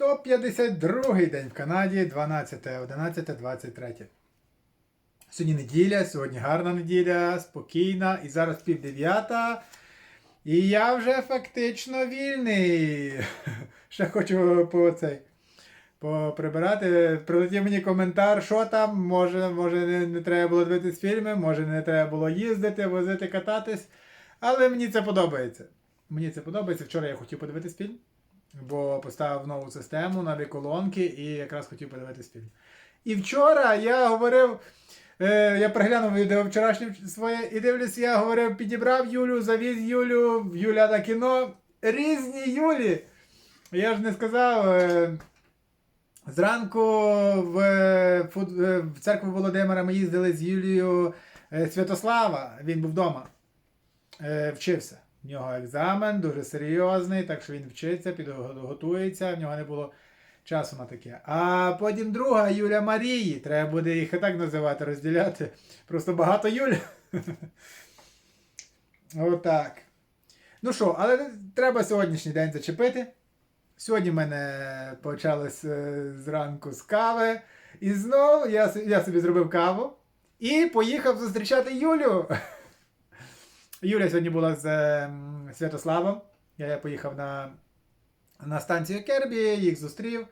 152 день в Канаді, 12, 11, 23. Сьогодні неділя, сьогодні гарна неділя, спокійна, і зараз пів. І я вже фактично вільний. Ще хочу по цей. Поприбирати. Прилетів мені коментар, що там, може, може не, не треба було дивитись фільми, може не треба було їздити, возити, кататись. Але мені це подобається. Мені це подобається. Вчора я хотів подивитись фільм, бо поставив нову систему, нові колонки і якраз хотів подивитись фільм. І вчора я говорив. Е, я переглянув відео вчорашнє своє і дивлюсь, я говорив, підібрав Юлю, завіз Юлю, Юля на кіно. Різні Юлі. Я ж не сказав. Е, зранку в, е, в церкву Володимира ми їздили з Юлією Святослава. Він був вдома. Вчився. В нього екзамен дуже серйозний, так що він вчиться, підготується, в нього не було часу на таке. А потім друга Юля Марії. Треба буде їх і так називати, розділяти. Просто багато Юль. Отак. Ну що, але треба сьогоднішній день зачепити. Сьогодні в мене почалось е, зранку з кави. І знову я, я собі зробив каву і поїхав зустрічати Юлю. Юля сьогодні була з е, Святославом. Я поїхав на, на станцію Кербі, їх зустрів.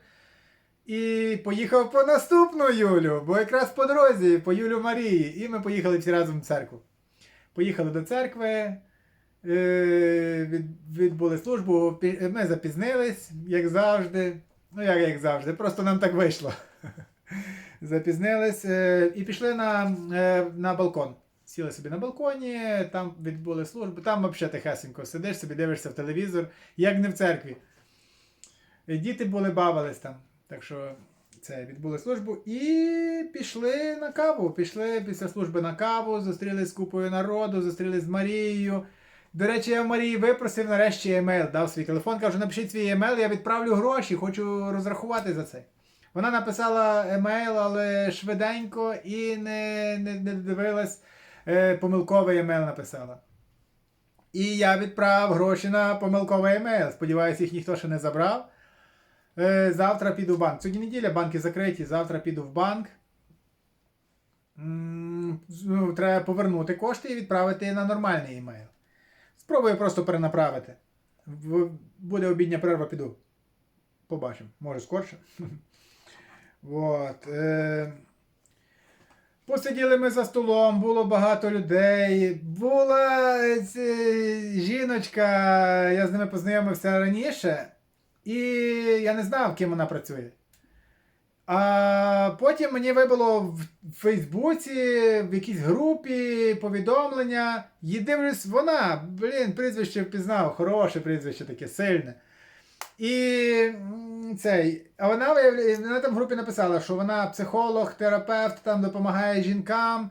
І поїхав по наступну Юлю, бо якраз по дорозі, по Юлю Марії. І ми поїхали всі разом в церкву. Поїхали до церкви, е, відбули службу, ми запізнились, як завжди. Ну, як, як завжди, просто нам так вийшло. Запізнились е, і пішли на, е, на балкон. Сіли собі на балконі, там відбули службу, там взагалі тихесенько сидиш собі, дивишся в телевізор, як не в церкві. Діти були, бавились там. Так що це відбули службу і пішли на каву. Пішли після служби на каву, зустрілись з купою народу, зустрілись з Марією. До речі, я в Марії випросив нарешті емейл, дав свій телефон, кажу, напишіть свій емейл, я відправлю гроші, хочу розрахувати за це. Вона написала емейл, але швиденько і не, не, не дивилась, помилковий емейл написала. І я відправив гроші на помилковий емейл. Сподіваюся, їх ніхто ще не забрав. Е, завтра піду в банк. Сьогодні неділя, банки закриті. Завтра піду в банк. Ну, треба повернути кошти і відправити на нормальний емейл. Спробую просто перенаправити. Буде обідня перерва, піду. Побачимо. Може скорше. Вот. Посиділи ми за столом, було багато людей. Була е, жіночка, я з ними познайомився раніше, і я не знав, ким вона працює. А потім мені вибило в Фейсбуці, в якійсь групі повідомлення. І дивлюсь, вона, блін, прізвище впізнав, хороше прізвище таке, сильне. І цей, а вона вона там в групі написала, що вона психолог, терапевт, там допомагає жінкам.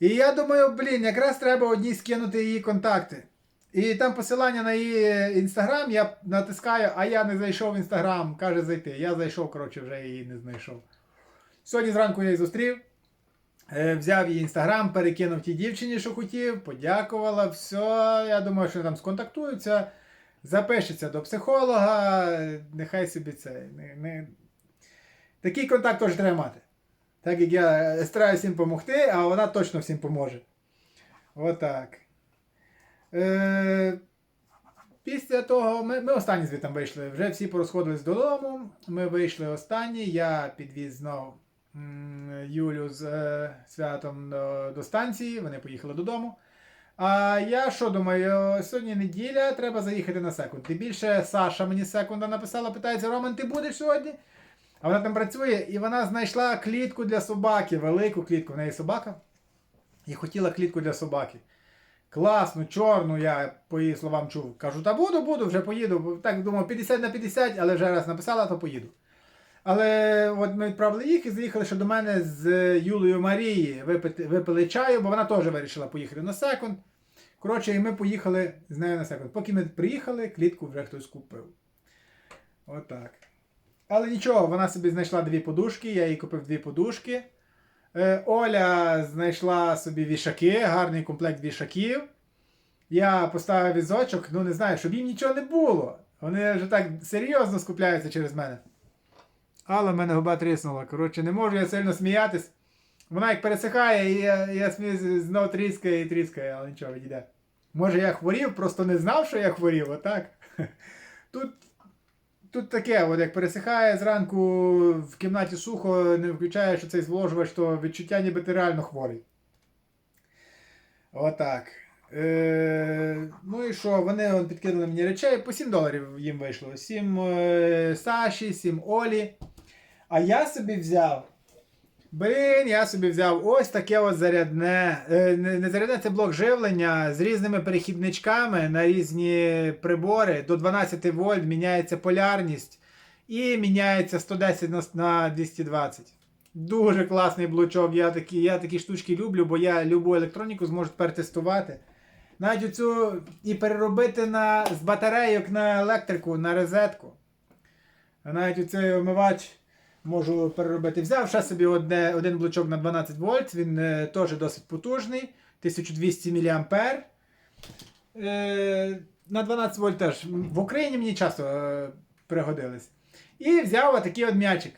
І я думаю, блін, якраз треба одній скинути її контакти. І там посилання на її інстаграм, я натискаю, а я не зайшов в інстаграм, каже зайти. Я зайшов, коротше, вже її не знайшов. Сьогодні зранку я її зустрів. Е, Взяв її інстаграм, перекинув тій дівчині, що хотів, подякувала, все. Я думаю, що там сконтактуються, запишеться до психолога, нехай собі це. Не, не... Такий контакт теж треба мати. Так як я стараюся їм допомогти, а вона точно всім поможе. Отак. Е, після того ми, ми останні звідти вийшли. Вже всі порозходились додому. Ми вийшли останні. Я підвіз знов м, Юлю з е, святом до, до станції. Вони поїхали додому. А я що думаю, сьогодні неділя, треба заїхати на секунд. Тим більше Саша мені секунда написала, питається: Роман, ти будеш сьогодні? А вона там працює, і вона знайшла клітку для собаки, велику клітку. В неї собака. І хотіла клітку для собаки. Класну, чорну, я по її словам чув. Кажу, та буду, буду, вже поїду. Так думав, 50 на 50, але вже раз написала, то поїду. Але от ми відправили їх і заїхали ще до мене з Юлею Марії випити, випили чаю, бо вона теж вирішила поїхати на секунд. Коротше, і ми поїхали з нею на секунд. Поки ми приїхали, клітку вже хтось купив. Отак. Але нічого, вона собі знайшла дві подушки, я їй купив дві подушки. Е, Оля знайшла собі вішаки, гарний комплект вішаків. Я поставив візочок, ну не знаю, щоб їм нічого не було. Вони вже так серйозно скупляються через мене. Але в мене губа тріснула. Коротше, не можу я сильно сміятись. Вона як пересихає, і я, я сміюсь, знов тріскає і тріскає, але нічого відійде. Може я хворів, просто не знав, що я хворів, отак. Тут, тут таке, от як пересихає зранку в кімнаті сухо, не включаєш цей зволожувач, то відчуття ніби ти реально хворий. Отак. Е, ну і що, вони он, підкинули мені речей, по 7 доларів їм вийшло. 7 е, Саші, 7 Олі. А я собі взяв. Блін, я собі взяв ось таке ось зарядне. Е, не, не зарядне, це блок живлення з різними перехідничками на різні прибори. До 12 вольт міняється полярність і міняється 110 на, на 220. Дуже класний блочок. Я такі, я такі штучки люблю, бо я любу електроніку зможу тепер тестувати. Навіть оцю і переробити на, з батарейок на електрику, на розетку. Навіть оцей омивач можу переробити. Взяв ще собі одне, один блочок на 12 вольт, він е, теж досить потужний, 1200 мА. Е, на 12 вольт теж. В Україні мені часто е, пригодились. І взяв отакий от м'ячик.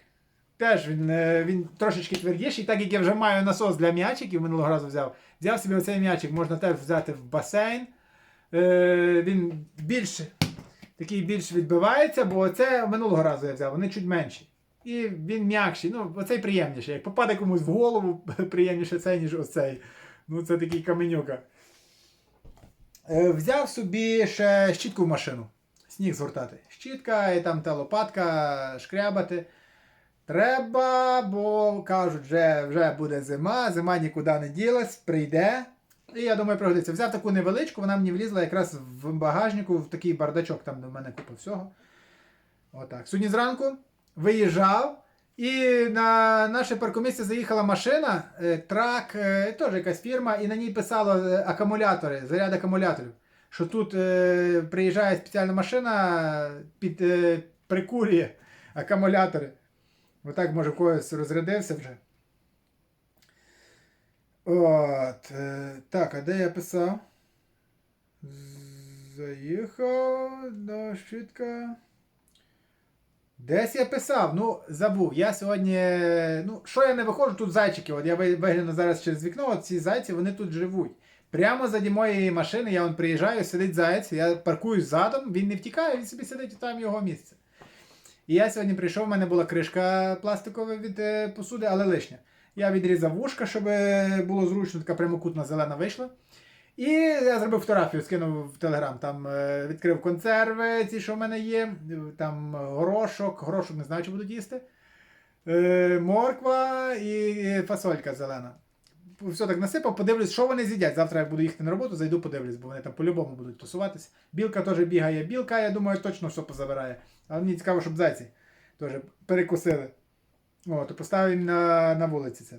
Теж він, е, він трошечки твердіший, так як я вже маю насос для м'ячиків, минулого разу взяв. Взяв собі оцей м'ячик, можна теж взяти в басейн. Е, він більш такий більш відбивається, бо це минулого разу я взяв, вони чуть менші. І він м'якший. Ну, оцей приємніший. Як попаде комусь в голову, приємніше цей, ніж оцей. Ну, це такий каменюка. Е, взяв собі ще щітку в машину. Сніг згортати. Щітка і там та лопатка шкрябати. Треба, бо кажуть, вже, вже буде зима, зима нікуди не ділась, прийде. І я думаю, пригодиться. Взяв таку невеличку, вона мені влізла якраз в багажнику, в такий бардачок, там до мене купа всього. Отак. Сьогодні зранку виїжджав, і на наше паркомісце заїхала машина, е, трак, е, теж якась фірма, і на ній писало е, акумулятори, заряд акумуляторів. Що тут е, приїжджає спеціальна машина, під, е, прикурює акумулятори. Отак, може, когось розрядився вже. От. Е, так, а де я писав? Заїхав до щитка. Десь я писав, ну, забув. Я сьогодні. Ну, що я не виходжу, тут зайчики. От я вигляну зараз через вікно, от ці зайці, вони тут живуть. Прямо заді моєї машини, я вон приїжджаю, сидить заяць, я паркуюсь задом, він не втікає, він собі сидить і там його місце. І я сьогодні прийшов, в мене була кришка пластикова від е, посуди, але лишня. Я відрізав вушка, щоб е, було зручно, така прямокутна зелена вийшла. І я зробив фотографію, скинув в Телеграм. Там е, відкрив консерви, ці, що в мене є. Там горошок, горошок не знаю, чи будуть їсти. Е, морква і фасолька зелена. Все так насипав, подивлюсь, що вони з'їдять. Завтра я буду їхати на роботу, зайду, подивлюсь, бо вони там по-любому будуть тусуватися. Білка теж бігає, білка, я думаю, точно все позабирає. Але мені цікаво, щоб зайці теж перекусили. О, то поставимо на, на вулиці це.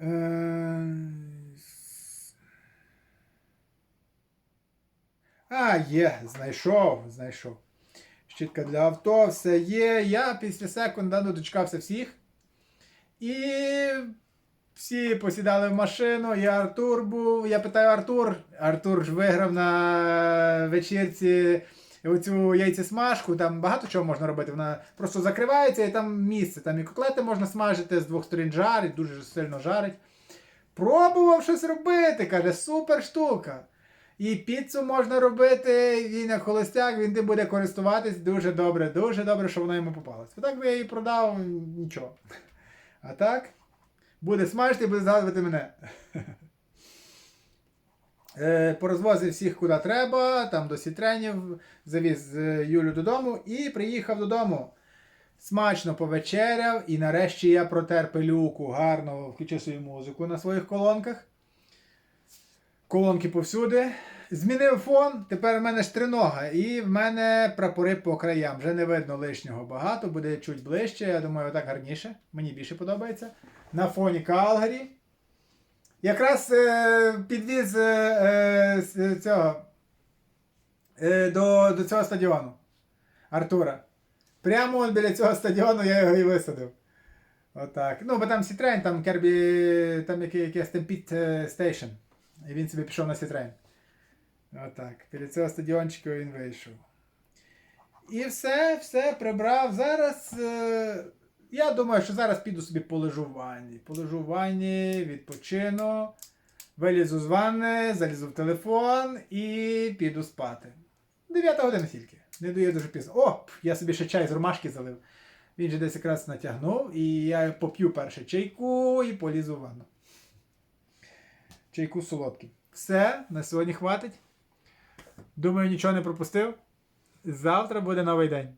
Е... А, є, знайшов, знайшов. Щітка для авто, все є. Я після секунда ну, дочекався всіх. І всі посідали в машину, і Артур був. Я питаю Артур. Артур ж виграв на вечірці оцю яйцесмажку, там багато чого можна робити. Вона просто закривається і там місце. Там і котлети можна смажити з двох сторін жарить, дуже сильно жарить. Пробував щось робити, каже, супер штука. І піцу можна робити, він як холостяк, він тим буде користуватись дуже добре, дуже добре, що вона йому попалась. Так би я її продав, нічого. А так, буде смажити і буде згадувати мене. Е, Порозвозив всіх куди треба, там до сітренів, завіз е, Юлю додому і приїхав додому. Смачно повечеряв, і нарешті я протер пилюку, гарно включив свою музику на своїх колонках. Колонки повсюди. Змінив фон, тепер в мене ж тринога, і в мене прапори по краям. Вже не видно лишнього багато, буде чуть ближче. Я думаю, отак гарніше. Мені більше подобається. На фоні Калгарі. Якраз е, підвіз е, е, цього е, до, до цього стадіону Артура. Прямо біля цього стадіону я його і висадив. Отак. Ну, бо там Сітрейн, там Кербі, там який, якийсь Stampede е, Station. І він собі пішов на Сітрейн. Отак. Біля цього стадіончика він вийшов. І все, все прибрав. Зараз. Е, я думаю, що зараз піду собі полежу в ванні. Полежу в ванні, відпочину, вилізу з ванни, залізу в телефон і піду спати. 9 година тільки. Не дає дуже пізно. О, я собі ще чай з ромашки залив. Він же десь якраз натягнув, і я поп'ю перше чайку і полізу в ванну. Чайку солодкий. Все, на сьогодні хватить. Думаю, нічого не пропустив. Завтра буде новий день.